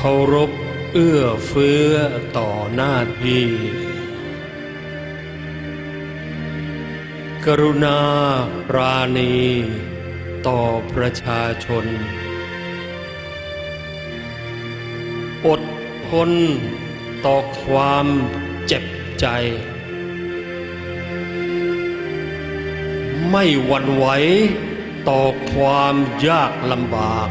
เคารพเอื้อเฟื้อต่อหน้าที่ กรุณาปราณี ต่อประชาชน อดทนต่อความเจ็บใจ ไม่หวั่นไหวต่อความยากลำบาก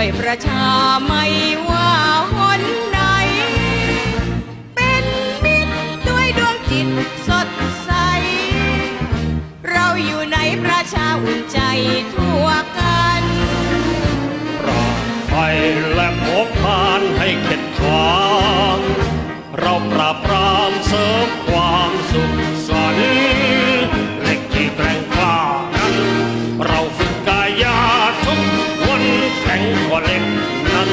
วยประชาไม่ว่าหนใด เป็นมิตรด้วยดวงจิตสดใส เราอยู่ในประชาอุ่นใจทั่วกันปราบภัยและพบพานให้เข็ดขวางเราปราบปั้น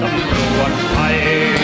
ตำรวจไทย